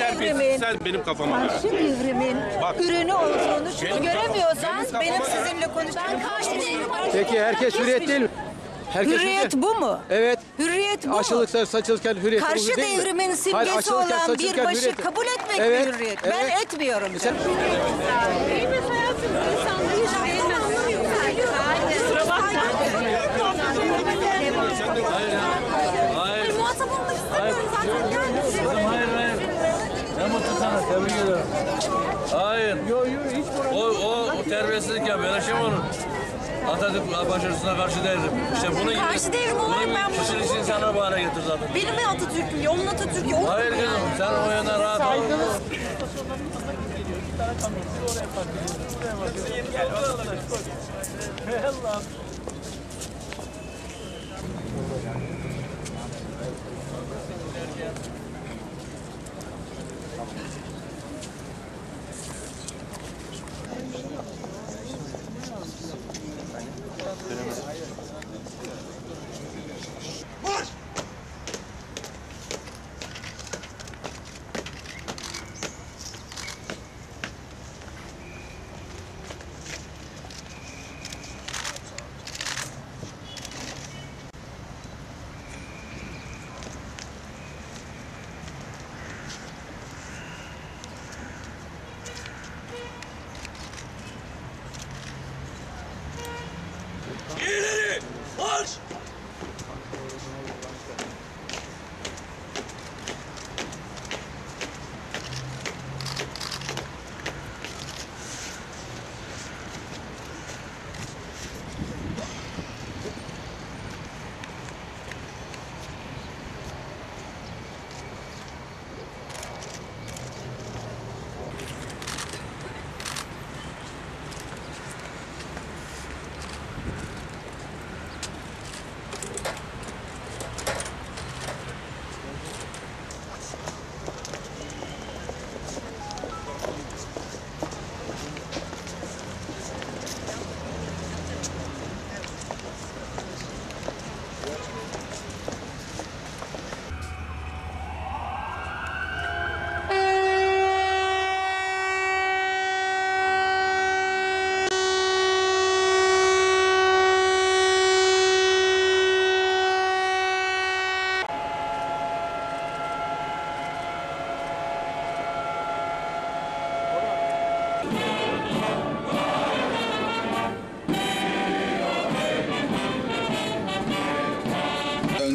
terbiyesiz devrimin, sen benim kafama. karşı devrimin Bak. ürünü olduğunu şunu Benim göremiyorsan kafama- benim benim sizinle konuşmam. Ben karşı devrim. Peki herkes hürriyet değil mi? Herkes Hürriyet bu mu? Evet. Hürriyet bu mu? Saçılırken hürriyet Karşı olur değil mi? devrimin Hayır, simgesi olan bir başı hürriyet- kabul etmek Evet, mi hürriyet? evet. Ben etmiyorum. Sen- Değmez hayatım. İnsanlık hiç değmez. Kusura bakma. Hayır. Muhatap olmak istemiyorum zaten. Geldim. Hayır hayır. Ne mutlu sana. Tebrik ederim. Hayır. O, o, o terbiyesizlik ya. Böyle şey mi olur? Atatürk başarısına karşı değilim. İşte bunun gibi. Karşı değilim olarak bunun ben bunu- kişilik insanlar bu hale getir zaten. Benim de Atatürk'üm ya. Onun Atatürk'ü. Onun Hayır kızım. Sen o yönden rahat ol.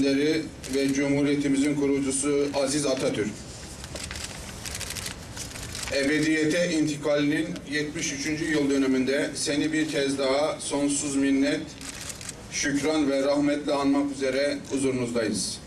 Önderi ve Cumhuriyetimizin kurucusu Aziz Atatürk. Ebediyete intikalinin 73. yıl dönümünde seni bir kez daha sonsuz minnet, şükran ve rahmetle anmak üzere huzurunuzdayız.